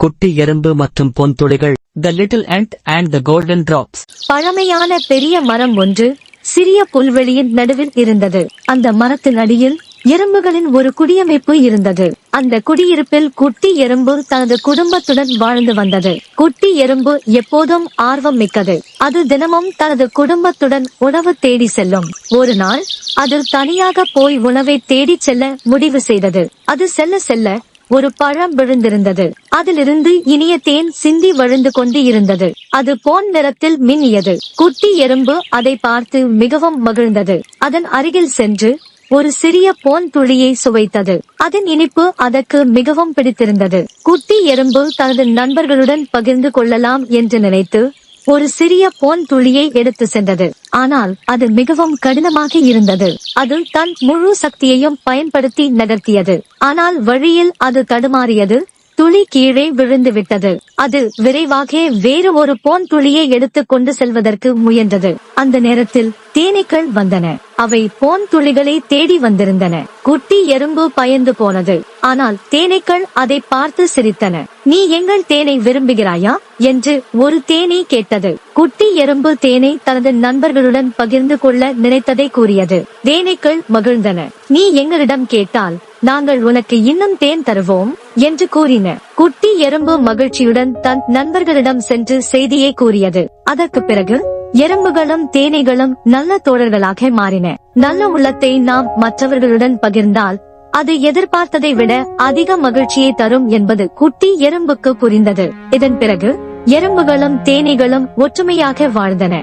குட்டி எறும்பு மற்றும் பொன்துளிகள். The little and and the golden drops பழமையான பெரிய மரம் ஒன்று சிறிய புல்வெளியின் நடுவில் இருந்தது. அந்த மரத்தின் அடியில் எறும்புகளின் ஒரு குடியமைப்பு இருந்தது. அந்த குடியிருப்பில் குட்டி எறும்பு தனது குடும்பத்துடன் வாழ்ந்து வந்தது. குட்டி எறும்பு எப்போதும் ஆர்வம் மிக்கது. அது தினமும் தனது குடும்பத்துடன் உணவு தேடி செல்லும். ஒரு நாள் அது தனியாக போய் உணவை தேடி செல்ல முடிவு செய்தது. அது செல்ல செல்ல ஒரு பழம் விழுந்திருந்தது. அதிலிருந்து இனிய தேன் சிந்தி வழிந்து கொண்டு இருந்தது. அது போன் நிறத்தில் மின்னியது. குட்டி எறும்பு அதை பார்த்து மிகவும் மகிழ்ந்தது. அதன் அருகில் சென்று ஒரு சிறிய போன் துளியை சுவைத்தது. அதன் இனிப்பு அதற்கு மிகவும் பிடித்திருந்தது. குட்டி எறும்பு தனது நண்பர்களுடன் பகிர்ந்து கொள்ளலாம் என்று நினைத்து ஒரு சிறிய போன் துளியை எடுத்து சென்றது. ஆனால் அது மிகவும் கடினமாக இருந்தது. அது தன் முழு சக்தியையும் பயன்படுத்தி நகர்த்தியது. ஆனால் வழியில் அது தடுமாறியது. துளி கீழே விழுந்து விட்டது. அது விரைவாக வேறு ஒரு போன் துளியை எடுத்துக் கொண்டு செல்வதற்கு முயன்றது. அந்த நேரத்தில் தேனீக்கள் வந்தன. அவை போன் துளிகளை தேடி வந்திருந்தன. குட்டி எறும்பு பயந்து போனது. ஆனால் தேனீக்கள் அதை பார்த்து சிரித்தன. நீ எங்கள் தேனை விரும்புகிறாயா? என்று ஒரு தேனீ கேட்டது. குட்டி எறும்பு தேனை தனது நண்பர்களுடன் பகிர்ந்து கொள்ள நினைத்ததை கூறியது. தேனீக்கள் மகிழ்ந்தன. நீ எங்களிடம் கேட்டால் நாங்கள் உனக்கு இன்னும் தேன் தருவோம்? என்று கூறின. குட்டி எறும்பு மகிழ்ச்சியுடன் தன் நண்பர்களிடம் சென்று செய்தியை கூறியது. அதற்கு பிறகு எறும்புகளும் தேனீகளும் நல்ல தோழர்களாக மாறின. நல்ல உள்ளத்தை நாம் மற்றவர்களுடன் பகிர்ந்தால் அது எதிர்பார்த்ததை விட அதிக மகிழ்ச்சியை தரும் என்பது குட்டி எறும்புக்கு புரிந்தது. இதன் பிறகு எறும்புகளும் தேனீகளும் ஒற்றுமையாக வாழ்ந்தன.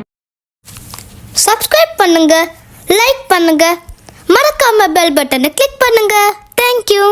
சப்ஸ்கிரைப் பண்ணுங்க லைக் பண்ணுங்க மறக்காம பெல் பட்டனை கிளிக் பண்ணுங்க. தேங்க்யூ